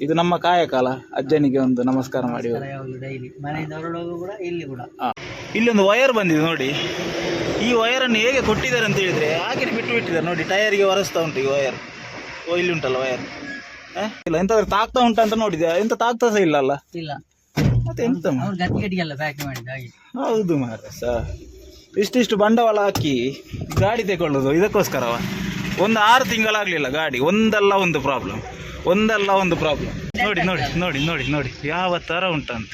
ಇದು ನಮ್ಮ ಕಾಯಕಾಲ. ಅಜ್ಜನಿಗೆ ಒಂದು ನಮಸ್ಕಾರ ಮಾಡಿ ಹೋಗು. ಯಾವಾಗಲೂ ಡೈಲಿ ಮನೆಯಿಂದ ಹೊರಡುವಾಗ ಕೂಡ ಇಲ್ಲಿ ಕೂಡ. ಆ. ಇಲ್ಲೊಂದು ವಯರ್ ಬಂದಿದೆ ನೋಡಿ. ಈ ವಯರನ್ನು ಹೇಗೆ ಕೊಟ್ಟಿದ್ದಾರೆ ಅಂತ ಹೇಳಿದ್ರೆ ಹಾಗೆ ಬಿಟ್ಟು ಬಿಟ್ಟಿದ್ದಾರೆ ನೋಡಿ. ಟೈರ್ಗೆ ಒರೆಸ್ತಾ ಉಂಟು ಈ ವಯರ್ ಓ ಇಲ್ಲಿ ಉಂಟಲ್ಲ ವಯರ್ ಇಲ್ಲ ಎಂತಾದ್ರೂ ತಾಗ್ತಾ ಉಂಟು ಅಂತ ನೋಡಿದ್ಯಾ ಎಂತ ತಾಗ್ತಾ ಸಹ ಇಲ್ಲ ಅಲ್ಲ? ಇಲ್ಲ. ಮತ್ತೆ ಎಂತ ಮಾ- ಅವ್ರು ಗಟ್ಟಿ ಗಟ್ಟಿಗೆಲ್ಲ ಪ್ಯಾಕ್ ಮಾಡಿದ್ದು ಹಾಗೆ. ಹೌದು ಮಾರ ಇಷ್ಟಿಷ್ಟು ಬಂಡವಾಳ ಹಾಕಿ ಗಾಡಿ ತಗೊಳ್ಳೋದು ಇದಕ್ಕೋಸ್ಕರವ? ಒಂದು ಆರು ತಿಂಗಳಾಗಲಿಲ್ಲ ಗಾಡಿ. ಒಂದಲ್ಲ ಒಂದು ಪ್ರಾಬ್ಲಮ್ ಒಂದಲ್ಲ ಒಂದು ಪ್ರಾಬ್ಲಮ್ ನೋಡಿ ನೋಡಿ ನೋಡಿ ನೋಡಿ ನೋಡಿ. ಯಾವ ಥರ ಉಂಟಂತ.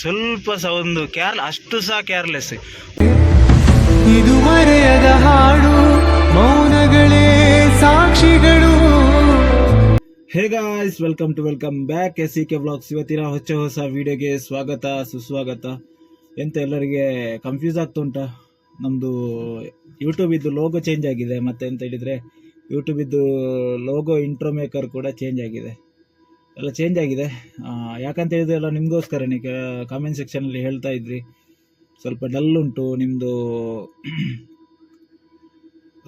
ಸ್ವಲ್ಪ ಸಹ ಒಂದು ಕೇರ್ ಅಷ್ಟು ಸಹ ಕೇರ್ಲೆಸ್ ಇದು ಮರೆಯದ ಹಾಡು ಮೌನಗಳೇ ಸಾಕ್ಷಿಗಳು. Hey guys welcome to welcome back S C K blogs ಇವತ್ತಿನ ಹೊಸ ಹೊಸ ವಿಡಿಯೋಗೆ ಸ್ವಾಗತ ಸುಸ್ವಾಗತ. ಎಂತ ಎಲ್ಲರಿಗೆ ಕನ್ಫ್ಯೂಸ್ ಆಗ್ತಾ ಉಂಟಾ? ನಮ್ಮದು ಯೂಟ್ಯೂಬಿದ್ದು ಲೋಗೋ ಚೇಂಜ್ ಆಗಿದೆ ಮತ್ತೆ ಅಂತ ಹೇಳಿದರೆ ಯೂಟ್ಯೂಬಿದ್ದು ಲೋಗೋ ಇಂಟ್ರೋ ಮೇಕರ್ ಕೂಡ ಚೇಂಜ್ ಆಗಿದೆ. ಎಲ್ಲ ಚೇಂಜ್ ಆಗಿದೆ. ಯಾಕಂತ ಹೇಳಿದ್ರೆ ಎಲ್ಲ ನಿಮಗೋಸ್ಕರನೇ ಕಾಮೆಂಟ್ ಸೆಕ್ಷನಲ್ಲಿ ಹೇಳ್ತಾ ಇದ್ರಿ. ಸ್ವಲ್ಪ ಡಲ್ ಉಂಟು ನಿಮ್ಮದು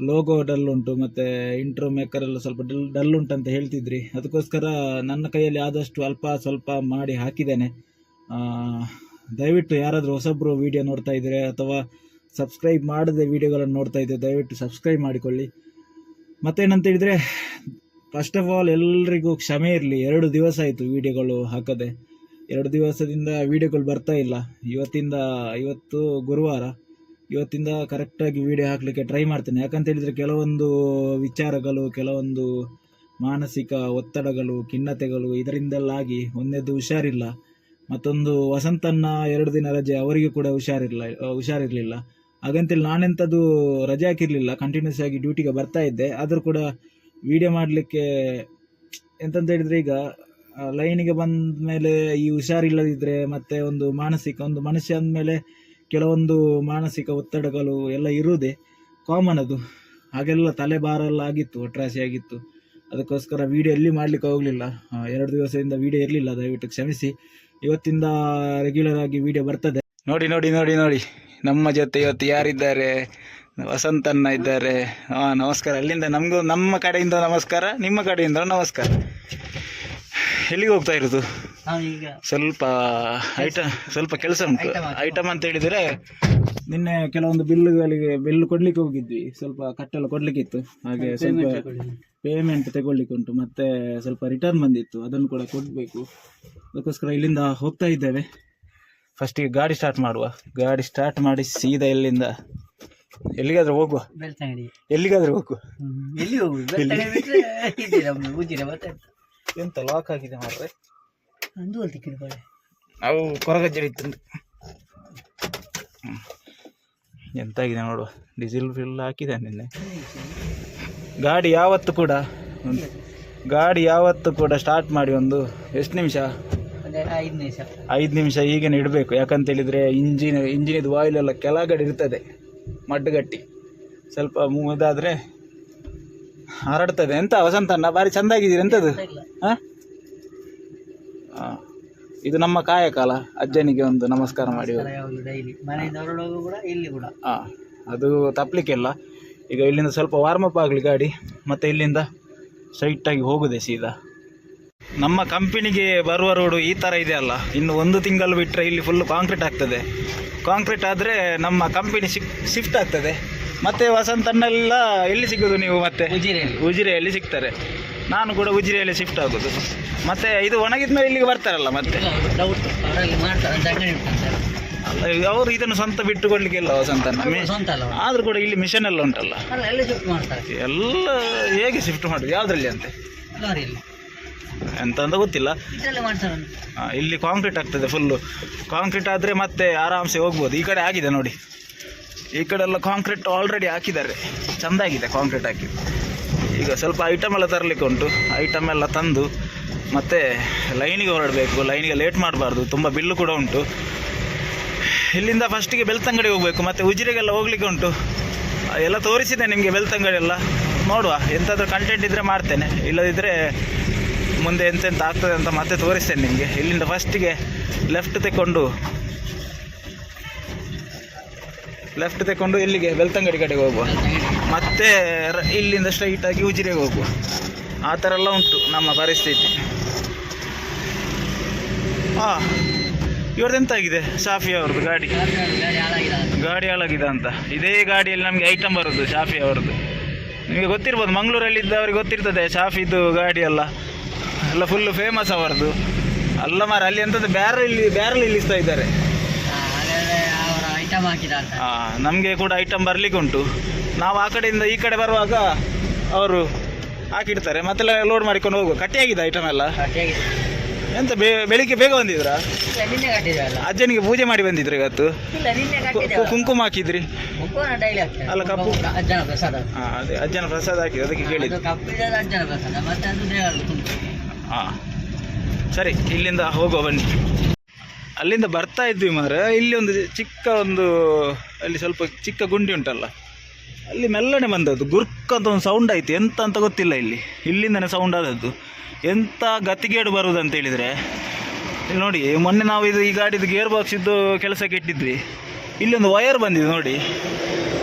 ಲೋಗೋ ಡಲ್ ಉಂಟು, ಮತ್ತು ಇಂಟ್ರೋ ಮೇಕರ್ ಎಲ್ಲ ಸ್ವಲ್ಪ ಡಲ್ ಡಲ್ ಅಂತ ಹೇಳ್ತಿದ್ರಿ. ಅದಕ್ಕೋಸ್ಕರ ನನ್ನ ಕೈಯಲ್ಲಿ ಆದಷ್ಟು ಅಲ್ಪ ಸ್ವಲ್ಪ ಮಾಡಿ ಹಾಕಿದ್ದೇನೆ. ದಯವಿಟ್ಟು ಯಾರಾದರೂ ಹೊಸಬ್ರು ವಿಡಿಯೋ ನೋಡ್ತಾ ಇದ್ದರೆ ಅಥವಾ ಸಬ್ಸ್ಕ್ರೈಬ್ ಮಾಡದೆ ವಿಡಿಯೋಗಳನ್ನು ನೋಡ್ತಾ ಇದ್ದೆ, ದಯವಿಟ್ಟು ಸಬ್ಸ್ಕ್ರೈಬ್ ಮಾಡಿಕೊಳ್ಳಿ. ಮತ್ತೇನಂತ ಹೇಳಿದರೆ ಫಸ್ಟ್ ಆಫ್ ಆಲ್ ಎಲ್ರಿಗೂ ಕ್ಷಮೆ ಇರಲಿ. ಎರಡು ದಿವಸ ಆಯಿತು ವೀಡಿಯೋಗಳು ಹಾಕದೆ. ಎರಡು ದಿವಸದಿಂದ ವೀಡಿಯೋಗಳು ಬರ್ತಾ ಇಲ್ಲ. ಇವತ್ತಿಂದ ಇವತ್ತು ಗುರುವಾರ. ಇವತ್ತಿಂದ ಕರೆಕ್ಟಾಗಿ ವೀಡಿಯೋ ಹಾಕಲಿಕ್ಕೆ ಟ್ರೈ ಮಾಡ್ತೇನೆ. ಯಾಕಂತ ಹೇಳಿದರೆ, ಕೆಲವೊಂದು ವಿಚಾರಗಳು, ಕೆಲವೊಂದು ಮಾನಸಿಕ ಒತ್ತಡಗಳು, ಖಿನ್ನತೆಗಳು ಇದರಿಂದಲ್ಲಾಗಿ ಒಂದೇದು ಹುಷಾರಿಲ್ಲ. ಮತ್ತೊಂದು ವಸಂತನ್ನ ಎರಡು ದಿನ ರಜೆ ಅವರಿಗೆ ಕೂಡ ಹುಷಾರಿಲ್ಲ, ಹುಷಾರಿರಲಿಲ್ಲ. ಹಾಗಂತೇಳಿ ನಾನೆಂಥದ್ದು ರಜೆ ಹಾಕಿರಲಿಲ್ಲ ಕಂಟಿನ್ಯೂಸ್ ಆಗಿ ಡ್ಯೂಟಿಗೆ ಬರ್ತಾ ಇದ್ದೆ. ಆದರೂ ಕೂಡ ವಿಡಿಯೋ ಮಾಡಲಿಕ್ಕೆ ಎಂತಂತ ಹೇಳಿದರೆ ಈಗ ಲೈನಿಗೆ ಬಂದ ಮೇಲೆ ಈ ಹುಷಾರಿಲ್ಲದಿದ್ದರೆ ಮತ್ತೆ ಒಂದು ಮಾನಸಿಕ, ಒಂದು ಮನುಷ್ಯ ಅಂದಮೇಲೆ ಕೆಲವೊಂದು ಮಾನಸಿಕ ಒತ್ತಡಗಳು ಎಲ್ಲ ಇರುವುದೇ ಕಾಮನ್ ಅದು. ಹಾಗೆಲ್ಲ ತಲೆಬಾರೆಲ್ಲ ಆಗಿತ್ತು ಒಟ್ರಾಸಿ ಆಗಿತ್ತು. ಅದಕ್ಕೋಸ್ಕರ ವಿಡಿಯೋ ಎಲ್ಲಿ ಮಾಡಲಿಕ್ಕೆ ಹೋಗಲಿಲ್ಲ. ಎರಡು ದಿವಸದಿಂದ ವಿಡಿಯೋ ಇರಲಿಲ್ಲ, ದಯವಿಟ್ಟು ಕ್ಷಮಿಸಿ. ಇವತ್ತಿಂದ ರೆಗ್ಯುಲರ್ ಆಗಿ ವಿಡಿಯೋ ಬರ್ತದೆ. ನೋಡಿ ನೋಡಿ ನೋಡಿ ನೋಡಿ. ನಮ್ಮ ಜೊತೆ ಇವತ್ತು ಯಾರಿದ್ದಾರೆ? ವಸಂತಣ್ಣ ಇದ್ದಾರೆ. ಹಾ ನಮಸ್ಕಾರ. ಅಲ್ಲಿಂದ ನಮಗೂ ನಮ್ಮ ಕಡೆಯಿಂದ ನಮಸ್ಕಾರ ನಿಮ್ಮ ಕಡೆಯಿಂದ ನಮಸ್ಕಾರ. ಎಲ್ಲಿಗೆ ಹೋಗ್ತಾ ಇರೋದು? ಸ್ವಲ್ಪ ಐಟಮ್ ಸ್ವಲ್ಪ ಕೆಲಸ ಉಂಟು. ಐಟಮ್ ಅಂತ ಹೇಳಿದರೆ ನಿನ್ನೆ ಕೆಲವೊಂದು ಬಿಲ್ಲುಗಳಿಗೆ ಬಿಲ್ ಕೊಡ್ಲಿಕ್ಕೆ ಹೋಗಿದ್ವಿ. ಸ್ವಲ್ಪ ಕಟ್ಟೆಲ್ಲ ಕೊಡ್ಲಿಕ್ಕಿತ್ತು ಹಾಗೆ ಸ್ವಲ್ಪ ಪೇಮೆಂಟ್ ತಗೊಳ್ಲಿಕ್ಕೆ ಉಂಟು. ಮತ್ತೆ ಸ್ವಲ್ಪ ರಿಟರ್ನ್ ಬಂದಿತ್ತು. ಅದನ್ನು ಕೂಡ ಕೊಡಬೇಕು. ಅದಕ್ಕೋಸ್ಕರ ಇಲ್ಲಿಂದ ಹೋಗ್ತಾ ಇದ್ದೇವೆ. ಫಸ್ಟಿಗೆ ಗಾಡಿ ಸ್ಟಾರ್ಟ್ ಮಾಡುವ. ಗಾಡಿ ಸ್ಟಾರ್ಟ್ ಮಾಡಿ ಸೀದಾ ಎಲ್ಲಿಂದ? ಎಲ್ಲಿಗಾದ್ರೂ ಹೋಗುವ? ಬೆಳ್ತಂಗಡಿ. ಎಲ್ಲಿಗಾದ್ರೂ ಹೋಗುವ? ಎಲ್ಲಿ ಹೋಗುದು ಬೆಳ್ತಂಗಡಿ ಬಿಟ್ರೆ ಇದೆ ನಮ್ದು ಉಜಿರೆ ಮತ್ತೆ ಎಂತ ಲಾಕ್ ಆಗಿದೆ ಮಾಡ್ರೆ ಒಂದು ಹೊಲ್ ತಿಕ್ಕಿನ ಕೊಡೆ ನಾವು ಕೊರಗಜ್ಜೆ ಇತ್ತು ಎಂತಾಗಿದೆ ನೋಡುವ. ಡೀಸೆಲ್ ಫಿಲ್ ಹಾಕಿದೆ ನಿನ್ನೆ. ಗಾಡಿ ಯಾವತ್ತು ಕೂಡ ಒಂದು ಗಾಡಿ ಯಾವತ್ತು ಕೂಡ ಸ್ಟಾರ್ಟ್ ಮಾಡಿ ಒಂದು ಎಷ್ಟು ನಿಮಿಷ? ಐದು ನಿಮಿಷ. ಐದು ನಿಮಿಷ ಹೀಗೆ ಇಡಬೇಕು ಯಾಕಂತೇಳಿದರೆ ಇಂಜಿನ್ ಇಂಜಿನಿದು ವಾಯಿಲ್ ಎಲ್ಲ ಕೆಳಗಡೆ ಇರ್ತದೆ ಮಡ್ಡುಗಟ್ಟಿ ಸ್ವಲ್ಪ ಮುದಾದರೆ ಹರಡ್ತದೆ. ಎಂತ ವಸಂತಣ್ಣ ಭಾರಿ ಚೆಂದಾಗಿದ್ದೀರಿ ಎಂಥದ್ದು ಇಲ್ಲ. ಹಾಂ? ಇದು ನಮ್ಮ ಕಾಯಕಾಲ ಅಜ್ಜನಿಗೆ ಒಂದು ನಮಸ್ಕಾರ ಮಾಡಿ. ಹಾಂ ಅದು ತಪ್ಪಲಿಕ್ಕಿಲ್ಲ ಈಗ ಇಲ್ಲಿಂದ ಸ್ವಲ್ಪ ವಾರ್ಮಪ್ ಆಗಲಿ ಗಾಡಿ ಮತ್ತು ಇಲ್ಲಿಂದ ಸ್ಟ್ರೈಟಾಗಿ ಹೋಗುದೆ ಸೀದಾ. ನಮ್ಮ ಕಂಪನಿಗೆ ಬರುವ ರೋಡು ಈ ಥರ ಇದೆ ಅಲ್ಲ. ಇನ್ನು ಒಂದು ತಿಂಗಳು ಬಿಟ್ಟರೆ ಇಲ್ಲಿ ಫುಲ್ ಕಾಂಕ್ರೀಟ್ ಆಗ್ತದೆ. ಕಾಂಕ್ರೀಟ್ ಆದರೆ ನಮ್ಮ ಕಂಪನಿ ಶಿಫ್ಟ್ ಆಗ್ತದೆ. ಮತ್ತೆ ವಸಂತನ್ನೆಲ್ಲ ಎಲ್ಲಿ ಸಿಗೋದು ನೀವು ಮತ್ತೆ? ಉಜಿರೆಯಲ್ಲಿ. ಉಜಿರೆಯಲ್ಲಿ ಸಿಗ್ತಾರೆ. ನಾನು ಕೂಡ ಉಜಿರೆಯಲ್ಲಿ ಶಿಫ್ಟ್ ಆಗೋದು. ಮತ್ತೆ ಇದು ಒಣಗಿದ ಮೇಲೆ ಇಲ್ಲಿಗೆ ಬರ್ತಾರಲ್ಲ ಮತ್ತೆ? ಇಲ್ಲ ಅವರು ಇದನ್ನು ಸ್ವಂತ ಬಿಟ್ಟುಕೊಡ್ಲಿಕ್ಕಿಲ್ಲ ವಸಂತನ. ಸ್ವಂತ ಅಲ್ಲ ಅವ್ರು. ಆದ್ರೂ ಕೂಡ ಇಲ್ಲಿ ಮಿಷನ್ ಎಲ್ಲ ಉಂಟಲ್ಲ. ಶಿಫ್ಟ್ ಎಲ್ಲ ಹೇಗೆ ಶಿಫ್ಟ್ ಮಾಡೋದು? ಯಾವುದ್ರಲ್ಲಿ ಅಂತೆ? ಲಾರಿಯಲ್ಲಿ ಎಂತ ಅಂತ ಗೊತ್ತಿಲ್ಲ ಆ, ಇಲ್ಲಿ ಕಾಂಕ್ರೀಟ್ ಆಗ್ತದೆ ಫುಲ್ಲು ಕಾಂಕ್ರೀಟ್ ಆದರೆ ಮತ್ತೆ ಆರಾಮ್ಸೆ ಹೋಗ್ಬೋದು. ಈ ಕಡೆ ಆಗಿದೆ ನೋಡಿ. ಈ ಕಡೆ ಎಲ್ಲ ಕಾಂಕ್ರೀಟ್ ಆಲ್ರೆಡಿ ಹಾಕಿದ್ದಾರೆ. ಚೆಂದಾಗಿದೆ ಕಾಂಕ್ರೀಟ್ ಹಾಕಿ. ಈಗ ಸ್ವಲ್ಪ ಐಟಮ್ ಎಲ್ಲ ತರಲಿಕ್ಕೆ ಉಂಟು. ಐಟಮ್ ಎಲ್ಲ ತಂದು ಮತ್ತೆ ಲೈನಿಗೆ ಹೊರಡಬೇಕು. ಲೈನಿಗೆ ಲೇಟ್ ಮಾಡಬಾರ್ದು. ತುಂಬ ಬಿಲ್ಲು ಕೂಡ ಉಂಟು. ಇಲ್ಲಿಂದ ಫಸ್ಟಿಗೆ ಬೆಳ್ತಂಗಡಿ ಹೋಗಬೇಕು. ಮತ್ತು ಉಜಿರೆಗೆಲ್ಲ ಹೋಗ್ಲಿಕ್ಕೆ ಉಂಟು. ಎಲ್ಲ ತೋರಿಸಿದೆ ನಿಮಗೆ ಬೆಳ್ತಂಗಡಿ ಎಲ್ಲ. ನೋಡುವ. ಎಂತಾದ್ರೂ ಕಂಟೆಂಟ್ ಇದ್ದರೆ ಮಾಡ್ತೇನೆ. ಇಲ್ಲದಿದ್ದರೆ ಮುಂದೆ ಎಂತೆಂತ ಆಗ್ತದೆ ಅಂತ ಮತ್ತೆ ತೋರಿಸ್ತೇನೆ ನಿಮಗೆ. ಇಲ್ಲಿಂದ ಫಸ್ಟಿಗೆ ಲೆಫ್ಟ್ ತೆಕ್ಕೊಂಡು ಲೆಫ್ಟ್ ತೆಕ್ಕೊಂಡು ಇಲ್ಲಿಗೆ ಬೆಳ್ತಂಗಡಿ ಕಡೆಗೆ ಹೋಗುವ. ಮತ್ತೆ ಇಲ್ಲಿಂದ ಸ್ಟ್ರೈಟ್ ಆಗಿ ಉಜಿರೆಗೆ ಹೋಗುವ. ಆ ಥರ ಎಲ್ಲ ಉಂಟು ನಮ್ಮ ಪರಿಸ್ಥಿತಿ. ಹಾಂ ಇವ್ರದ್ದೆಂತಾಗಿದೆ ಶಾಫಿ ಅವ್ರದ್ದು ಗಾಡಿ. ಗಾಡಿ ಹಾಳಾಗಿದೆ ಅಂತ. ಇದೇ ಗಾಡಿಯಲ್ಲಿ ನಮಗೆ ಐಟಮ್ ಬರೋದು ಶಾಫಿ ಅವ್ರದ್ದು. ನಿಮಗೆ ಗೊತ್ತಿರ್ಬೋದು ಮಂಗಳೂರಲ್ಲಿ ಇದ್ದವ್ರಿಗೆ ಗೊತ್ತಿರ್ತದೆ, ಶಾಫಿದು ಗಾಡಿ ಎಲ್ಲ. ಎಲ್ಲ ಫುಲ್ಲು ಫೇಮಸ್ ಅವರದು. ಅಲ್ಲ ಮಾರ ಅಲ್ಲಿ ಎಂಥದ್ದು ಬ್ಯಾರಲ್ ಇಲ್ಲಿ ಬ್ಯಾರಲ್ ಇಲ್ಲಿಸ್ತಾ ಇದ್ದಾರೆ. ಅವರ ಐಟಮ್ ಅಂತ ನಮಗೆ ಕೂಡ ಐಟಮ್ ಬರ್ಲಿಕ್ಕೆ ಉಂಟು. ನಾವು ಆ ಕಡೆಯಿಂದ ಈ ಕಡೆ ಬರುವಾಗ ಅವರು ಹಾಕಿಡ್ತಾರೆ. ಮತ್ತೆ ಲೋಡ್ ಮಾಡಿಕೊಂಡು ಹೋಗುವ. ಕಟ್ಟಿಯಾಗಿದೆ ಐಟಮ್ ಎಲ್ಲ. ಎಂತ ಬೆಳಿಗ್ಗೆ ಬೇಗ ಬಂದಿದ್ರಾ? ಅಜ್ಜನಿಗೆ ಪೂಜೆ ಮಾಡಿ ಬಂದಿದ್ರು ಇವತ್ತು? ಕುಂಕುಮ ಹಾಕಿದ್ರಿ? ಅಲ್ಲ, ಕಪ್ಪು. ಅಜ್ಜನ ಪ್ರಸಾದ. ಹಾಂ ಅದೇ ಅಜ್ಜನ ಪ್ರಸಾದ ಹಾಕಿದ್ರು ಅದಕ್ಕೆ ಕೇಳಿದ್ದು. ಹಾಂ. ಸರಿ, ಇಲ್ಲಿಂದ ಹೋಗುವ, ಬನ್ನಿ. ಅಲ್ಲಿಂದ ಬರ್ತಾ ಇದ್ವಿ ಮಾರ ಇಲ್ಲಿ ಒಂದು ಚಿಕ್ಕ ಒಂದು, ಅಲ್ಲಿ ಸ್ವಲ್ಪ ಚಿಕ್ಕ ಗುಂಡಿ ಉಂಟಲ್ಲ. ಅಲ್ಲಿ ಮೆಲ್ಲನೆ ಬಂದದ್ದು. ಗುರ್ಕ್ ಅಂತ ಒಂದು ಸೌಂಡ್ ಆಯಿತು. ಎಂತ ಅಂತ ಗೊತ್ತಿಲ್ಲ ಇಲ್ಲಿ. ಇಲ್ಲಿಂದನೇ ಸೌಂಡ್ ಆದದ್ದು. ಎಂಥ ಗತಿಗೇಡು ಬರುವುದು ಅಂತ ಹೇಳಿದರೆ ನೋಡಿ, ಮೊನ್ನೆ ನಾವು ಇದು ಈ ಗಾಡಿದು ಗೇರ್ ಬಾಕ್ಸ್ ಇದ್ದು ಕೆಲಸಕ್ಕೆ ಇಟ್ಟಿದ್ವಿ. ಇಲ್ಲಿ ಒಂದು ವಯರ್ ಬಂದಿದೆ ನೋಡಿ.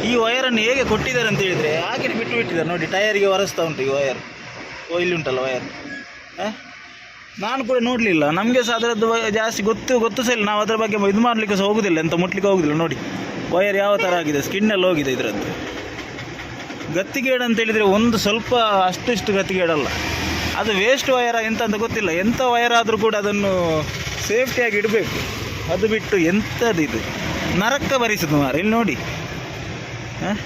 ಈ ವಯರನ್ನು ಹೇಗೆ ಕೊಟ್ಟಿದ್ದಾರೆ ಅಂತ ಹೇಳಿದರೆ ಹಾಗೆ ಬಿಟ್ಟು ಬಿಟ್ಟಿದ್ದಾರೆ ನೋಡಿ. ಟಯರಿಗೆ ಒರೆಸ್ತಾ ಉಂಟು ಈ ವಯರ್ ಓ, ಇಲ್ಲಿ ಉಂಟಲ್ಲ ವಯರ್ ನಾನು ಕೂಡ ನೋಡಲಿಲ್ಲ. ನಮಗೆ ಸಹ ಅದರದ್ದು ಜಾಸ್ತಿ ಗೊತ್ತು ಗೊತ್ತು ಸಹ ಇಲ್ಲ. ನಾವು ಅದರ ಬಗ್ಗೆ ಇದು ಮಾಡಲಿಕ್ಕೆ ಸಹ ಹೋಗುದಿಲ್ಲ. ಎಂತ ಮುಟ್ಲಿಕ್ಕೆ ಹೋಗುದಿಲ್ಲ. ನೋಡಿ. ವಯರ್ ಯಾವ ಥರ ಆಗಿದೆ? ಸ್ಕಿನ್ ಎಲ್ಲ ಹೋಗಿದೆ ಇದರದ್ದು. ಗತ್ತಿಗೇಡು ಅಂತ ಹೇಳಿದರೆ ಒಂದು ಸ್ವಲ್ಪ ಅಷ್ಟಿಷ್ಟು ಗತ್ತಿಗೇಡಲ್ಲ. ಅದು ವೇಸ್ಟ್ ವಯರ ಎಂತ ಅಂತ ಗೊತ್ತಿಲ್ಲ. ಎಂಥ ವಯರ್ ಆದರೂ ಕೂಡ ಅದನ್ನು ಸೇಫ್ಟಿಯಾಗಿ ಇಡಬೇಕು. ಅದು ಬಿಟ್ಟು ಎಂಥದ್ದು ಇದು ನರಕ ಭರಿಸಿದ್ದು ಮಾರು. ಇಲ್ಲಿ ನೋಡಿ. ಹಾಂ?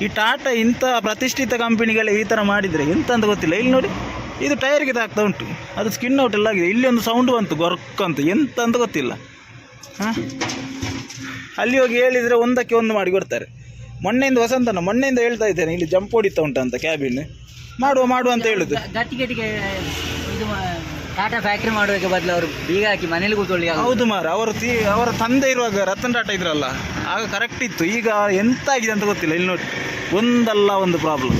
ಈ ಟಾಟಾ ಇಂಥ ಪ್ರತಿಷ್ಠಿತ ಕಂಪನಿಗಳೇ ಈ ಥರ ಮಾಡಿದರೆ ಎಂತ ಅಂತ ಗೊತ್ತಿಲ್ಲ. ಇಲ್ಲಿ ನೋಡಿ. ಇದು ಟೈರ್ಗೆ ತಾಗ್ತಾ ಉಂಟು. ಅದು ಸ್ಕಿನ್ ಔಟ್ ಎಲ್ಲ ಆಗಿದೆ. ಇಲ್ಲಿ ಒಂದು ಸೌಂಡ್ ಬಂತು ಗೊರಕ್ ಅಂತ ಎಂತ ಅಂತ ಗೊತ್ತಿಲ್ಲ. ಹಾಂ? ಅಲ್ಲಿ ಹೋಗಿ ಹೇಳಿದರೆ ಒಂದಕ್ಕೆ ಒಂದು ಮಾಡಿ ಕೊಡ್ತಾರೆ. ಮೊನ್ನೆಯಿಂದ ವಸಂತನ ಮೊನ್ನೆಯಿಂದ ಹೇಳ್ತಾ ಇದ್ದೇನೆ ಇಲ್ಲಿ ಜಂಪ್ ಹೊಡಿತಾ ಉಂಟಂತ ಕ್ಯಾಬಿನ್ ಮಾಡುವ ಮಾಡುವ ಅಂತ ಹೇಳುದು. ಗಟ್ಟಿ ಗಟ್ಟಿಗೆ ಇದು ಟಾಟಾ ಫ್ಯಾಕ್ಟ್ರಿ ಮಾಡೋಕೆ ಬದಲು ಅವರು ಬೀಗ ಹಾಕಿ ಮನೇಲಿ ಕೂತ್ಕೊಳ್ಳಿ ಹೌದು ಮಾರ ಅವರು ತೀ ಅವರ ತಂದೆ ಇರುವಾಗ ರತನ್ ಟಾಟಾ ಇದ್ರಲ್ಲ ಆಗ ಕರೆಕ್ಟ್ ಇತ್ತು. ಈಗ ಎಂತ ಆಗಿದೆ ಅಂತ ಗೊತ್ತಿಲ್ಲ. ಇಲ್ಲಿ ನೋಡಿ ಒಂದಲ್ಲ ಒಂದು ಪ್ರಾಬ್ಲಮ್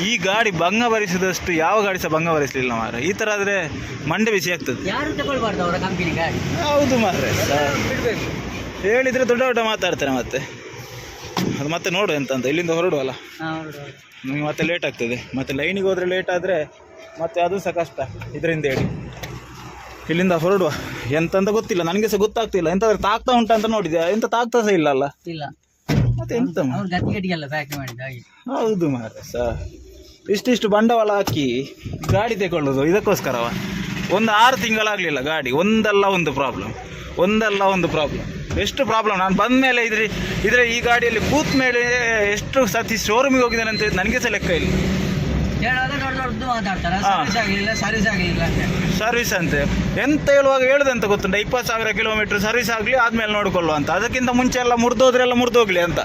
ಈ ಗಾಡಿ ಭಂಗ ಭರಿಸಿದಷ್ಟು ಯಾವ ಗಾಡಿ ಸಹ ಭಂಗ ಭರಿಸಲಿಲ್ಲ ಮಾರ ಈ ಥರ ಆದರೆ ಮಂಡೆ ಬಿಸಿ ಆಗ್ತದೆ. ಯಾರು ತಗೊಳ್ಬಾರ್ದು ಅವರ ಕಂಪನಿ ಗಾಡಿ? ಹೌದು ಮಾರ್ರೆ. ಹೇಳಿದ್ರೆ ದೊಡ್ಡ ದೊಡ್ಡ ಮಾತಾಡ್ತಾರೆ ಮತ್ತೆ. ಅದು ಮತ್ತೆ ನೋಡು ಎಂತಂತ. ಇಲ್ಲಿಂದ ಹೊರಡುವಲ್ಲ. ನಿಮಗೆ ಮತ್ತೆ ಲೇಟ್ ಆಗ್ತದೆ. ಮತ್ತೆ ಲೈನಿಗೆ ಹೋದರೆ ಲೇಟ್ ಆದ್ರೆ ಮತ್ತೆ ಅದು ಸಹ ಕಷ್ಟ. ಇದರಿಂದ ಹೇಳಿ. ಇಲ್ಲಿಂದ ಹೊರಡುವ. ಎಂತಂತ ಗೊತ್ತಿಲ್ಲ. ನನಗೆ ಸಹ ಗೊತ್ತಾಗ್ತಿಲ್ಲ. ಎಂತಾದ್ರೆ ತಾಗ್ತಾ ಉಂಟ ಅಂತ ನೋಡಿದೆ. ಎಂತ ತಾಗ್ತಾ ಸಹ ಇಲ್ಲ ಅಲ್ಲ ಇಲ್ಲ. ಮತ್ತೆ ಎಂತ ಹೌದು ಮಾರ್ರೆ ಸ ಇಷ್ಟಿಷ್ಟು ಬಂಡವಾಳ ಹಾಕಿ ಗಾಡಿ ತಗೊಳ್ಳೋದು ಇದಕ್ಕೋಸ್ಕರವ? ಒಂದು ಆರು ತಿಂಗಳಾಗಲಿಲ್ಲ ಗಾಡಿ ಒಂದಲ್ಲ ಒಂದು ಪ್ರಾಬ್ಲಮ್ ಒಂದಲ್ಲ ಒಂದು ಪ್ರಾಬ್ಲಮ್ ಎಷ್ಟು ಪ್ರಾಬ್ಲಮ್ ನಾನು ಬಂದ ಮೇಲೆ ಇದ್ರಿ ಇದ್ರೆ ಈ ಗಾಡಿಯಲ್ಲಿ ಕೂತ್ ಮೇಲೆ ಎಷ್ಟು ಸತಿ ಶೋರೂಮಿಗೆ ಹೋಗಿದ್ದಾನೆ ಅಂತ ನನಗೆ ಸಹ ಲೆಕ್ಕ ಇಲ್ಲ. ಸರ್ವಿಸ್ ಅಂತೆ. ಎಂತ ಹೇಳುವಾಗ ಹೇಳುದಂತ ಗೊತ್ತುಂಟ? ಇಪ್ಪತ್ತು ಸಾವಿರ ಕಿಲೋಮೀಟರ್ ಸರ್ವಿಸ್ ಆಗಲಿ ಆದ್ಮೇಲೆ ನೋಡ್ಕೊಳ್ಳುವ ಅಂತ. ಅದಕ್ಕಿಂತ ಮುಂಚೆ ಎಲ್ಲ ಮುರಿದೋದ್ರೆಲ್ಲ ಮುರಿದೋಗ್ಲಿ ಅಂತ.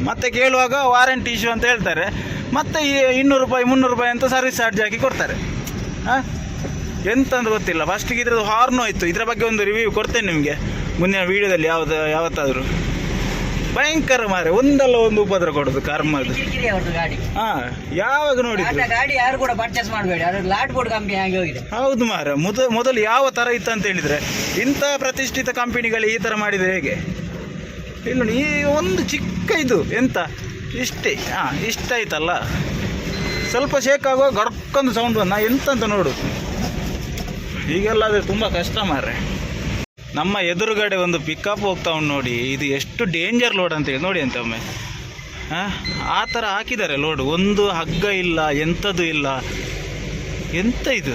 ಮತ್ತೆ ಕೇಳುವಾಗ ವಾರಂಟಿ ಇಶ್ಯೂ ಅಂತ ಹೇಳ್ತಾರೆ. ಮತ್ತೆ ಈ ಇನ್ನೂರು ರೂಪಾಯಿ ಮುನ್ನೂರು ರೂಪಾಯಿ ಅಂತ ಸರ್ವಿಸ್ ಚಾರ್ಜ್ ಹಾಕಿ ಕೊಡ್ತಾರೆ. ಹಾಂ ಎಂತ ಅಂತ ಗೊತ್ತಿಲ್ಲ ಫಸ್ಟಿಗೆ ಇದ್ರದ್ದು ಹಾರ್ನು ಆಯಿತು ಇದರ ಬಗ್ಗೆ ಒಂದು ರಿವ್ಯೂ ಕೊಡ್ತೇನೆ ನಿಮಗೆ. ಮುಂದಿನ ವೀಡಿಯೋದಲ್ಲಿ ಯಾವ್ದು ಯಾವತ್ತಾದರೂ. ಭಯಂಕರ ಮಾರೆ. ಒಂದಲ್ಲ ಒಂದು ಉಪದ್ರ ಕೊಡೋದು ಅವ್ರದ್ದು ಗಾಡಿ. ಹಾಂ ಯಾವಾಗ ನೋಡಿ ಗಾಡಿ ಯಾರು ಕೂಡ ಪರ್ಚೇಸ್ ಮಾಡಬೇಡಿ. ಅದು ಲಾಟ್ ಬೋರ್ಡ್ ಕಂಪನಿ ಆಗಿ ಹೋಗಿದೆ. ಹೌದು ಮಾರ. ಮೊದ ಮೊದಲು ಯಾವ ಥರ ಇತ್ತು ಅಂತ ಹೇಳಿದ್ರೆ ಇಂಥ ಪ್ರತಿಷ್ಠಿತ ಕಂಪನಿಗಳು ಈ ಥರ ಮಾಡಿದರೆ ಹೇಗೆ? ಇಲ್ಲ ಈ ಒಂದು ಚಿಕ್ಕ ಇದು. ಎಂತ? ಇಷ್ಟೇ, ಹಾಂ ಇಷ್ಟಾಯ್ತಲ್ಲ ಸ್ವಲ್ಪ ಶೇಕ್ ಆಗುವ ಗರ್ಕೊಂದು ಸೌಂಡ್ ಬಂದ ಎಂತ ಅಂತ ನೋಡು. ಈಗೆಲ್ಲ ಅದು ತುಂಬ ಕಷ್ಟ ಮಾರ್ರೆ. ನಮ್ಮ ಎದುರುಗಡೆ ಒಂದು ಪಿಕಪ್ ಹೋಗ್ತಾ ನೋಡಿ, ಇದು ಎಷ್ಟು ಡೇಂಜರ್ ಲೋಡ್ ಅಂತೇಳಿ ನೋಡಿ ಅಂತ ಒಮ್ಮೆ. ಆ ಥರ ಹಾಕಿದ್ದಾರೆ ಲೋಡ್ ಒಂದು ಹಗ್ಗ ಇಲ್ಲ ಎಂಥದ್ದು ಇಲ್ಲ. ಎಂತ ಇದು?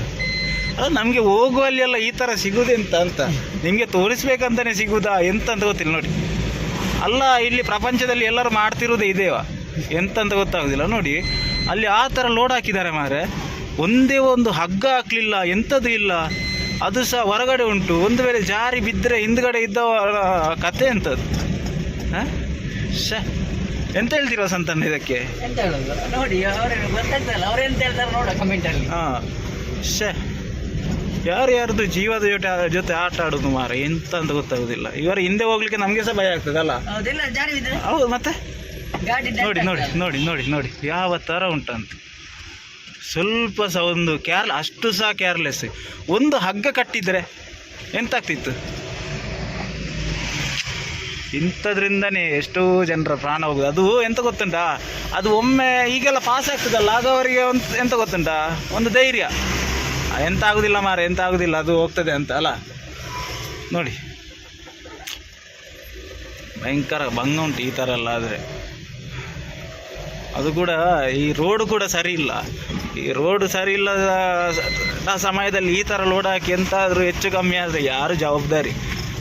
ಅದು ನಮಗೆ ಹೋಗುವಲ್ಲಿ ಎಲ್ಲ ಈ ಥರ ಸಿಗುದೆಂತ ಅಂತ. ನಿಮಗೆ ತೋರಿಸ್ಬೇಕಂತಲೇ ಸಿಗುದಾ ಎಂತ ಅಂತ ಗೊತ್ತಿಲ್ಲ ನೋಡಿ. ಅಲ್ಲ ಇಲ್ಲಿ ಪ್ರಪಂಚದಲ್ಲಿ ಎಲ್ಲರೂ ಮಾಡ್ತಿರೋದೇ ಇದೇವ. ಎಂತ ಅಂತ ಗೊತ್ತಾಗೋದಿಲ್ಲ ನೋಡಿ. ಅಲ್ಲಿ ಆ ಥರ ಲೋಡ್ ಹಾಕಿದ್ದಾರೆ ಮಾರೆ ಒಂದೇ ಒಂದು ಹಗ್ಗ ಹಾಕಲಿಲ್ಲ ಎಂಥದ್ದು ಇಲ್ಲ. ಅದು ಸಹ ಹೊರಗಡೆ ಉಂಟು. ಒಂದು ವೇಳೆ ಜಾರಿ ಬಿದ್ದರೆ ಹಿಂದ್ಗಡೆ ಇದ್ದವರ ಕತೆ ಎಂಥದ್ದು ಹಾಂ? ಶ ಎಂತ ಹೇಳ್ತೀರಾ ಸಂತಣ್ಣ ಇದಕ್ಕೆ? ನೋಡಿ ಅವ್ರೇನು ಗೊತ್ತಾಗ್ತಲ್ಲ ಅವ್ರು ಎಂತ ಹೇಳ್ತಾರೆ ನೋಡ ಕಮೆಂಟಲ್ಲಿ ಹಾಂ ಶೇ. ಯಾರು ಯಾರದು ಜೀವದ ಜೊತೆ ಜೊತೆ ಆಟ ಆಡೋದು ಮಾರ? ಎಂತ ಅಂತ ಗೊತ್ತಾಗೋದಿಲ್ಲ. ಇವರು ಹಿಂದೆ ಹೋಗ್ಲಿಕ್ಕೆ ನಮಗೆ ಸಹ ಭಯ ಆಗ್ತದಲ್ಲ? ಹೌದು ಮತ್ತೆ? ನೋಡಿ ನೋಡಿ ನೋಡಿ ನೋಡಿ ನೋಡಿ. ಯಾವ ಥರ ಉಂಟಂತ. ಸ್ವಲ್ಪ ಸಹ ಒಂದು ಕೇರ್ ಅಷ್ಟು ಸಹ ಕೇರ್ಲೆಸ್ ಒಂದು ಹಗ್ಗ ಕಟ್ಟಿದ್ರೆ ಎಂತಾಗ್ತಿತ್ತು? ಇಂಥದ್ರಿಂದನೇ ಎಷ್ಟೋ ಜನರ ಪ್ರಾಣ ಹೋಗುದು. ಅದು ಎಂತ ಗೊತ್ತುಂಟಾ? ಅದು ಒಮ್ಮೆ ಈಗೆಲ್ಲ ಪಾಸ್ ಆಗ್ತದಲ್ಲ ಅದು ಅವರಿಗೆ ಒಂದು ಎಂತ ಗೊತ್ತುಂಟಾ? ಒಂದು ಧೈರ್ಯ. ಎಂತ ಆಗುದಿಲ್ಲ ಮಾರೆ ಎಂತ ಆಗುದಿಲ್ಲ ಅದು ಹೋಗ್ತದೆ ಅಂತ, ಅಲ್ಲ? ನೋಡಿ. ಭಯಂಕರ ಭಂಗ ಉಂಟು ಈ ಥರ ಎಲ್ಲ ಆದರೆ. ಅದು ಕೂಡ ಈ ರೋಡ್ ಕೂಡ ಸರಿ ಇಲ್ಲ. ಈ ರೋಡ್ ಸರಿ ಇಲ್ಲದ ಸಮಯದಲ್ಲಿ ಈ ಥರ ಲೋಡ್ ಹಾಕಿ ಎಂತಾದರೂ ಹೆಚ್ಚು ಕಮ್ಮಿ ಆದರೆ ಯಾರು ಜವಾಬ್ದಾರಿ?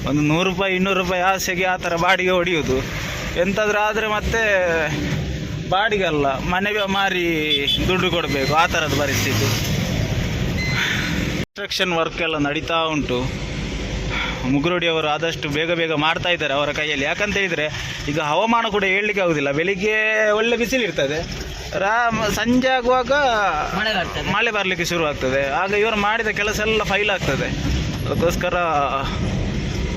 ಒಂದು ನೂರು ರೂಪಾಯಿ, ಇನ್ನೂರು ರೂಪಾಯಿ ಆಸೆಗೆ ಆ ಥರ ಬಾಡಿಗೆ ಹೊಡೆಯೋದು ಎಂತಾದ್ರೂ ಆದರೆ ಮತ್ತೆ ಬಾಡಿಗೆ ಅಲ್ಲ, ಮನೆ ಮಾರಿ ದುಡ್ಡು ಕೊಡಬೇಕು, ಆ ಥರದ ಪರಿಸ್ಥಿತಿ. ಕನ್ಸ್ಟ್ರಕ್ಷನ್ ವರ್ಕ್ ಎಲ್ಲ ನಡೀತಾ ಉಂಟು. ಮುಗುರುಡಿ ಅವರು ಆದಷ್ಟು ಬೇಗ ಬೇಗ ಮಾಡ್ತಾ ಇದ್ದಾರೆ ಅವರ ಕೈಯಲ್ಲಿ. ಯಾಕಂತ ಹೇಳಿದರೆ ಈಗ ಹವಾಮಾನ ಕೂಡ ಹೇಳಲಿಕ್ಕೆ ಆಗುದಿಲ್ಲ. ಬೆಳಿಗ್ಗೆ ಒಳ್ಳೆ ಬಿಸಿಲಿರ್ತದೆ ರಾ ಸಂಜೆ ಆಗುವಾಗ ಮಳೆ ಬರಲಿಕ್ಕೆ ಶುರು ಆಗ್ತದೆ. ಆಗ ಇವರು ಮಾಡಿದ ಕೆಲಸ ಎಲ್ಲ ಫೈಲ್ ಆಗ್ತದೆ. ಅದಕ್ಕೋಸ್ಕರ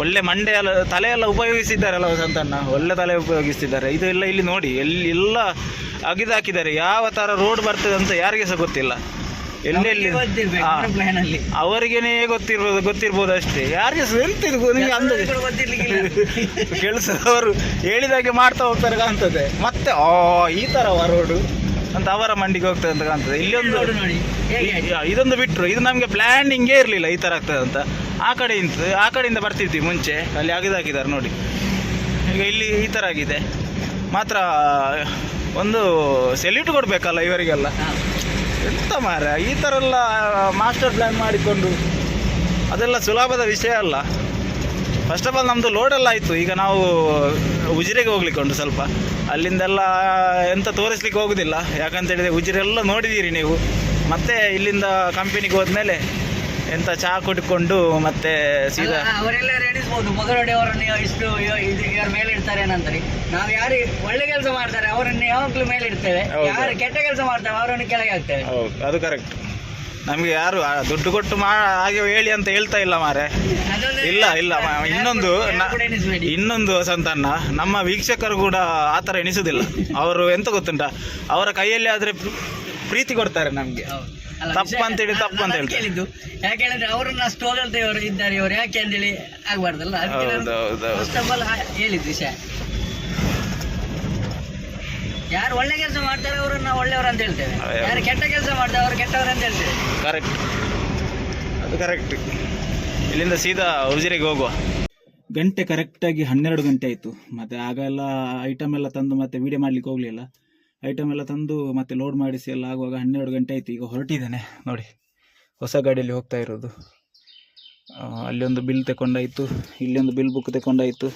ಒಳ್ಳೆ ಮಂಡೆ ಎಲ್ಲ ತಲೆ ಎಲ್ಲ ಉಪಯೋಗಿಸಿದ್ದಾರಲ್ಲ ಸಂತಣ್ಣ ಒಳ್ಳೆ ತಲೆ ಉಪಯೋಗಿಸ್ತಿದ್ದಾರೆ ಇದು ಎಲ್ಲ ಇಲ್ಲಿ ನೋಡಿ ಎಲ್ಲಿ ಎಲ್ಲ ಅಗಿದಾಕಿದ್ದಾರೆ. ಯಾವ ಥರ ರೋಡ್ ಬರ್ತದೆ ಅಂತ ಯಾರಿಗೆ ಸಹ ಗೊತ್ತಿಲ್ಲ. ಎಲ್ಲೆಲ್ಲಿ ಅವರಿಗೇನೆ ಗೊತ್ತಿರ್ಬೋದು ಗೊತ್ತಿರ್ಬೋದು ಅಷ್ಟೇ. ಯಾರಿಗೆ ಎಂತ ನಿಮಗೆ ಗೊತ್ತಿರ್ಲಿಕ್ಕಿಲ್ಲ. ಕೆಲಸದವರು ಹೇಳಿದಾಗೆ ಮಾಡ್ತಾ ಹೋಗ್ತಾರೆ ಕಾಣ್ತದೆ ಮತ್ತೆ ಓ ಈ ಥರ ವರೋಡು ಅಂತ ಅವರ ಮಂಡಿಗೆ ಹೋಗ್ತದೆ ಅಂತ ಕಾಣ್ತದೆ. ಇಲ್ಲಿ ಒಂದು ರೋಡ್ ನೋಡಿ. ಹೇಗೆ? ಆಯ್ತು? ಇ- ಇದೊಂದು ಬಿಟ್ಟರು ಇದು ನಮಗೆ ಪ್ಲ್ಯಾನಿಂಗೇ ಇರಲಿಲ್ಲ. ಈ ಥರ ಆಗ್ತದೆ ಅಂತ. ಆ ಕಡೆಯಿಂದ ಆ ಕಡೆಯಿಂದ ಬರ್ತಿದ್ವಿ ಮುಂಚೆ. ಅಲ್ಲಿ ಅಗಿದಾಕಿದ್ದಾರೆ ನೋಡಿ. ಈಗ ಇಲ್ಲಿ ಈ ಥರ ಆಗಿದೆ. ಮಾತ್ರ ಒಂದು ಸೆಲ್ಯೂಟ್ ಕೊಡಬೇಕಲ್ಲ ಇವರಿಗೆಲ್ಲ. ಎಂತ ಮಾರ ಈ ಥರ ಎಲ್ಲ ಮಾಸ್ಟರ್ ಪ್ಲ್ಯಾನ್ ಮಾಡಿಕೊಂಡು ಅದೆಲ್ಲ ಸುಲಭದ ವಿಷಯ ಅಲ್ಲ. ಫಸ್ಟ್ ಆಫ್ ಆಲ್ ನಮ್ಮದು ಲೋಡೆಲ್ಲ ಆಯಿತು. ಈಗ ನಾವು ಉಜಿರೆಗೆ ಹೋಗ್ಲಿಕ್ಕೆ ಉಂಟು ಸ್ವಲ್ಪ. ಅಲ್ಲಿಂದೆಲ್ಲ ಎಂತ ತೋರಿಸ್ಲಿಕ್ಕೆ ಹೋಗೋದಿಲ್ಲ. ಯಾಕಂತ ಹೇಳಿದ್ರೆ ಉಜಿರೆಲ್ಲ ನೋಡಿದ್ದೀರಿ ನೀವು. ಮತ್ತೆ ಇಲ್ಲಿಂದ ಕಂಪನಿಗೆ ಹೋದ್ಮೇಲೆ ಎಂತ ಚಹಾ ಕುಡ್ಕೊಂಡು ಮತ್ತೆ ಸೀದಾ ಅವರೆಲ್ಲ ಎಣಿಸ್ಬೋದು ಮಗರೊಡೆ ಅವರನ್ನು ಇಷ್ಟು ಇದು ಯಾರ ಮೇಲೆ ಇಡ್ತಾರೆ ಏನಂತಾರೆ ನಾವು ಯಾರು ಒಳ್ಳೆ ಕೆಲಸ ಮಾಡ್ತಾರೆ ಅವರನ್ನು ಯಾವಾಗಲೂ ಮೇಲೆ ಇಡ್ತೇವೆ. ಹೌದು. ಯಾರು ಕೆಟ್ಟ ಕೆಲಸ ಮಾಡ್ತಾರೆ ಅವರನ್ನು ಕೆಳಗೆ ಹಾಕ್ತೇವೆ. ಹೌದು ಅದು ಕರೆಕ್ಟ್ ನಮಗೆ ಯಾರು ಆ ದುಡ್ಡು ಕೊಟ್ಟು ಮಾ ಹಾಗೆ ಹೇಳಿ ಅಂತ ಹೇಳ್ತಾ ಇಲ್ಲ ಮಾರೆ ಅದೊಂದು- ಇಲ್ಲ ಇಲ್ಲ ಮ- ಯಾರು ಇನ್ನೊಂದು ಕೂಡ- ಯಾರು ಕೂಡ ಎಣಿಸ್ಬೇಡಿ. ಇನ್ನೊಂದು ಸಂತಾನ ನಮ್ಮ ವೀಕ್ಷಕರು ಕೂಡ ಆ ಥರ ಎಣಿಸುದಿಲ್ಲ. ಅವರು ಎಂತ ಗೊತ್ತುಂಟ? ಅವರ ಕೈಯಲ್ಲಿ ಆದ್ರೆ ಪ್ರೀತಿ ಕೊಡ್ತಾರೆ ನಮಗೆ. ಹೌದು. ಅಲ್ಲ, ತಪ್ಪು ಅಂತ ಹೇಳಿ ನಾನು- ತಪ್ಪು ಅಂತ ಹೇಳಿ ಹೇಳ್ತಾರೆ. ಕೇಳಿದ್ದು. ಯಾಕೆ ಹೇಳಿದ್ರೆ ಅವರನ್ನ ಅಷ್ಟು ಹೊಗಳ್ತೇವರು ಇದ್ದಾರೆ ಇವರು ಯಾಕೆ ಅಂತೇಳಿ ಆಗ್ಬಾರ್ದಲ್ಲ? ಅದಕ್ಕೆ ಹೌದು, ಹೌದು, ಹೌದು. ಫಸ್ಟ್ ಆಫ್ ಆಲ್ ಹೇಳಿದ್ದು ವಿಷಯ. ಯಾರು ಒಳ್ಳೆ ಕೆಲಸ ಮಾಡ್ತಾರೆ ಅವರನ್ನ ಒಳ್ಳೆಯವರು ಅಂತ ಹೇಳ್ತೇವೆ. ಹೌದು. ಯಾರು ಕೆಟ್ಟ ಕೆಲಸ ಮಾಡ್ತಾರೆ ಅವರು ಕೆಟ್ಟವರು ಅಂತ ಹೇಳ್ತೇವೆ. ಕರೆಕ್ಟ್ ಅದು ಕರೆಕ್ಟ್ ಇಲ್ಲಿಂದ ಸೀದಾ ಉಜಿರೆಗೆ ಹೋಗುವ. ಗಂಟೆ ಕರೆಕ್ಟಾಗಿ ಹನ್ನೆರಡು ಗಂಟೆ ಆಯಿತು. ಮತ್ತು ಆಗ ಎಲ್ಲ ಐಟಮ್ ಎಲ್ಲ ತಂದು ಮತ್ತೆ ವೀಡಿಯೋ ಮಾಡ್ಲಿಕ್ಕೆ ಹೋಗಲಿಲ್ಲ. ಐಟಮ್ ಎಲ್ಲ ತಂದು ಮತ್ತೆ ಲೋಡ್ ಮಾಡಿಸಿ ಎಲ್ಲ ಆಗುವಾಗ ಹನ್ನೆರಡು ಗಂಟೆ ಆಯಿತು. ಈಗ ಹೊರಟಿದ್ದೇನೆ. ನೋಡಿ, ಹೊಸ ಗಾಡಿಯಲ್ಲಿ ಹೋಗ್ತಾ ಇರೋದು. ಅಲ್ಲೊಂದು ಬಿಲ್ ತಗೊಂಡಾಯಿತು ಇಲ್ಲಿ ಒಂದು ಬಿಲ್ ಬುಕ್ ತಗೊಂಡಾಯಿತು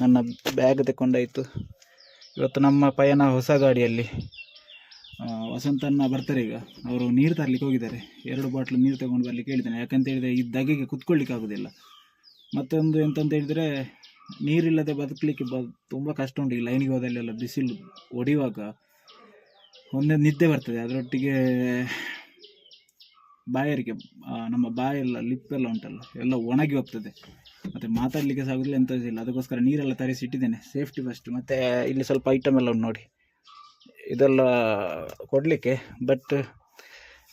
ನನ್ನ ಬ್ಯಾಗ್ ತಗೊಂಡಾಯಿತು ಇವತ್ತು ನಮ್ಮ ಪಯಣ ಹೊಸ ಗಾಡಿಯಲ್ಲಿ. ವಸಂತಣ್ಣ ಬರ್ತಾರೆ ಈಗ. ಅವರು ನೀರು ತರಲಿಕ್ಕೆ ಹೋಗಿದ್ದಾರೆ. ಎರಡು ಬಾಟ್ಲು ನೀರು ತಗೊಂಡು ಬರಲಿಕ್ಕೆ ಹೇಳಿದ್ದೇನೆ. ಯಾಕಂತ ಹೇಳಿದರೆ ಈ ದಗೆಗೆ ಕುತ್ಕೊಳ್ಳಿಕ್ಕೆ ಆಗೋದಿಲ್ಲ. ಮತ್ತೊಂದು ಎಂತಂತ ಹೇಳಿದರೆ, ನೀರಿಲ್ಲದೆ ಬದುಕಲಿಕ್ಕೆ ಬ ತುಂಬ ಕಷ್ಟ ಉಂಟು. ಈ ಲೈನಿಗೆ ಹೋದಲ್ಲೆಲ್ಲ ಬಿಸಿಲು ಹೊಡೆಯುವಾಗ ಒಂದೇ ನಿದ್ದೆ ಬರ್ತದೆ. ಅದರೊಟ್ಟಿಗೆ ಬಾಯರಿಗೆ ನಮ್ಮ ಬಾಯೆಲ್ಲ ಲಿಪ್ಪೆಲ್ಲ ಉಂಟಲ್ಲ, ಎಲ್ಲ ಒಣಗಿ ಹೋಗ್ತದೆ. ಮತ್ತು ಮಾತಾಡಲಿಕ್ಕೆ ಸಹ ಆಗೋದಿಲ್ಲ ಎಂಥ ಇಲ್ಲ ಅದಕ್ಕೋಸ್ಕರ ನೀರೆಲ್ಲ ತರಿಸಿ ಇಟ್ಟಿದ್ದೇನೆ. ಸೇಫ್ಟಿ ಫಸ್ಟ್ ಮತ್ತು ಇಲ್ಲಿ ಸ್ವಲ್ಪ ಐಟಮ್ ಎಲ್ಲ ನೋಡಿ. ಇದೆಲ್ಲ ಕೊಡಲಿಕ್ಕೆ ಬಟ್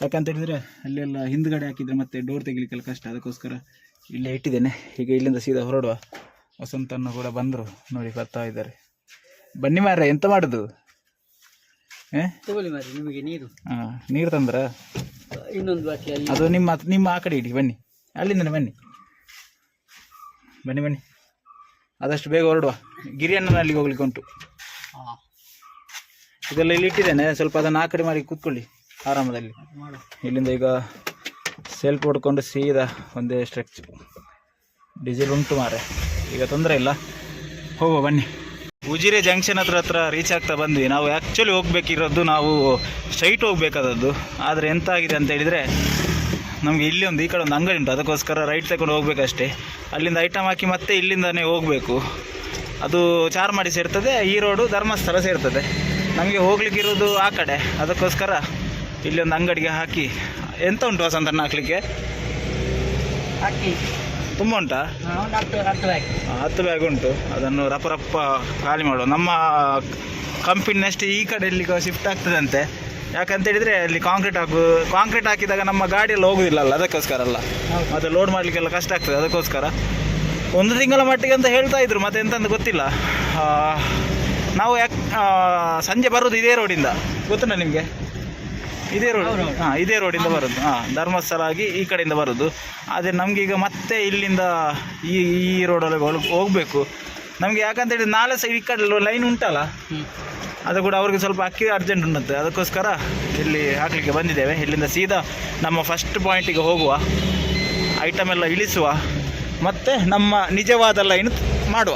ಯಾಕಂತ ಹೇಳಿದರೆ ಅಲ್ಲೆಲ್ಲ ಹಿಂದ್ಗಡೆ ಹಾಕಿದರೆ ಮತ್ತೆ ಡೋರ್ ತೆಗಿಲಿಕ್ಕೆಲ್ಲ ಕಷ್ಟ. ಅದಕ್ಕೋಸ್ಕರ ಇಲ್ಲೇ ಇಟ್ಟಿದ್ದೇನೆ. ಈಗ ಇಲ್ಲಿಂದ ಸೀದಾ ಹೊರಡುವ. ವಸಂತನ್ನು ಕೂಡ ಬಂದರು. ನೋಡಿ, ಬರ್ತಾ ಇದ್ದಾರೆ. ಬನ್ನಿ ಮಾರ್ರೆ, ಎಂತ ಮಾಡೋದು? ತಗೊಳ್ಳಿ ಮಾರಿ ನಿಮಗೆ ನೀರು. ಹಾಂ ನೀರು ತಂದ್ರ? ಇನ್ನೊಂದು ಅದು ನಿಮ್ಮ ನಿಮ್ಮ ಆ ಕಡೆ ಇಡಿ ಬನ್ನಿ. ಅಲ್ಲಿಂದನೇ ಬನ್ನಿ. ಬನ್ನಿ ಬನ್ನಿ. ಆದಷ್ಟು ಬೇಗ ಹೊರಡುವ. ಗಿರಿಯಣ್ಣನಲ್ಲಿಗೆ ಹೋಗ್ಲಿಕ್ಕೆ ಉಂಟು. ಇದೆಲ್ಲ ಇಲ್ಲಿ ಇಟ್ಟಿದ್ದೇನೆ. ಸ್ವಲ್ಪ ಅದನ್ನು ಆ ಕಡೆ ಮಾಡಿ ಕೂತ್ಕೊಳ್ಳಿ ಆರಾಮದಲ್ಲಿ. ಮಾಡು. ಇಲ್ಲಿಂದ ಈಗ ಸೆಲ್ಫ್ ಹೊಡ್ಕೊಂಡು ಸೀದಾ ಒಂದೇ ಸ್ಟ್ರೆಚ್ ಡೀಸೆಲ್ ಉಂಟು ಮಾರೆ ಈಗ ತೊಂದರೆ ಇಲ್ಲ. ಹೋಗುವ ಬನ್ನಿ. ಉಜಿರೆ ಜಂಕ್ಷನ್ ಹತ್ರ ಹತ್ರ ರೀಚ್ ಆಗ್ತಾ ಬಂದ್ವಿ. ನಾವು ಆ್ಯಕ್ಚುಲಿ ಹೋಗ್ಬೇಕಿರೋದು ನಾವು ಸ್ಟ್ರೈಟ್ ಹೋಗ್ಬೇಕಾದದ್ದು. ಆದರೆ ಎಂತ ಆಗಿದೆ ಅಂತ ಹೇಳಿದರೆ, ನಮಗೆ ಇಲ್ಲಿ ಒಂದು ಈ ಕಡೆ ಒಂದು ಅಂಗಡಿ ಉಂಟು. ಅದಕ್ಕೋಸ್ಕರ ರೈಟ್ ತಗೊಂಡು ಹೋಗ್ಬೇಕಷ್ಟೇ. ಅಲ್ಲಿಂದ ಐಟಮ್ ಹಾಕಿ ಮತ್ತೆ ಇಲ್ಲಿಂದನೇ ಹೋಗಬೇಕು. ಅದು ಚಾರ್ ಮಾಡಿ ಸೇರ್ತದೆ, ಈ ರೋಡು ಧರ್ಮಸ್ಥಳ ಸೇರ್ತದೆ. ನಮಗೆ ಹೋಗ್ಲಿಕ್ಕಿರೋದು ಆ ಕಡೆ. ಅದಕ್ಕೋಸ್ಕರ ಇಲ್ಲಿ ಒಂದು ಅಂಗಡಿಗೆ ಹಾಕಿ. ಎಂತ ಉಂಟು ವಸಂತನ ಹಾಕ್ಲಿಕ್ಕೆ? ಹಾಕಿ. ತುಂಬ ಉಂಟಾ? ಹತ್ತು ಬ್ಯಾಗ್ ಉಂಟು. ಅದನ್ನು ರಪ್ಪ ರಪ್ಪ ಖಾಲಿ ಮಾಡುವ ನಮ್ಮ ಕಂಪನಿ ನೆಕ್ಸ್ಟ್ ಈ ಕಡೆ ಇಲ್ಲಿ ಶಿಫ್ಟ್ ಆಗ್ತದಂತೆ. ಯಾಕಂತ ಹೇಳಿದ್ರೆ ಅಲ್ಲಿ ಕಾಂಕ್ರೀಟ್ ಹಾಕು ಕಾಂಕ್ರೀಟ್ ಹಾಕಿದಾಗ ನಮ್ಮ ಗಾಡಿ ಎಲ್ಲ ಹೋಗುದಿಲ್ಲ ಅಲ್ಲ ಅದಕ್ಕೋಸ್ಕರ ಅಲ್ಲ. ಮತ್ತೆ ಲೋಡ್ ಮಾಡಲಿಕ್ಕೆಲ್ಲ ಕಷ್ಟ ಆಗ್ತದೆ ಅದಕ್ಕೋಸ್ಕರ. ಒಂದು ತಿಂಗಳ ಮಟ್ಟಿಗೆ ಅಂತ ಹೇಳ್ತಾ ಇದ್ರು ಮತ್ತೆ ಎಂತಂತ ಗೊತ್ತಿಲ್ಲ. ನಾವು ಯಾಕೆ ಸಂಜೆ ಬರೋದು ಇದೇ ರೋಡಿಂದ ಗೊತ್ತುಂಟ ನಿಮಗೆ? ಇದೇ ರೋಡ್. ಹಾಂ ಇದೇ ರೋಡಿಂದ ಬರೋದು. ಹಾಂ ಧರ್ಮಸ್ಥಳ ಆಗಿ ಈ ಕಡೆಯಿಂದ ಬರೋದು. ಆದರೆ ನಮಗೀಗ ಈಗ ಮತ್ತೆ ಇಲ್ಲಿಂದ ಈ ಈ ರೋಡಲ್ಲಿ ಹೋಗಬೇಕು. ನಮಗೆ ಯಾಕಂತ ಹೇಳಿದ್ರೆ ನಾಳೆ ಸಹ ಈ ಕಡೆ ಲೈನ್ ಉಂಟಲ್ಲ. ಅದು ಕೂಡ ಅವ್ರಿಗೆ ಸ್ವಲ್ಪ ಅಕ್ಕಿ ಅರ್ಜೆಂಟ್ ಉಂಟಂತೆ. ಅದಕ್ಕೋಸ್ಕರ ಇಲ್ಲಿ ಹಾಕಲಿಕ್ಕೆ ಬಂದಿದ್ದೇವೆ. ಇಲ್ಲಿಂದ ಸೀದಾ ನಮ್ಮ ಫಸ್ಟ್ ಪಾಯಿಂಟಿಗೆ ಹೋಗುವ. ಐಟಮ್ ಎಲ್ಲ ಇಳಿಸುವ. ಮತ್ತು ನಮ್ಮ ನಿಜವಾದ ಲೈನ್ ಮಾಡುವ.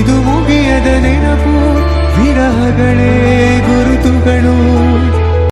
ಇದು ಮುಗಿಯದ ನೆನಪು ವಿರಹಗಳೇ ಗುರುತುಗಳು.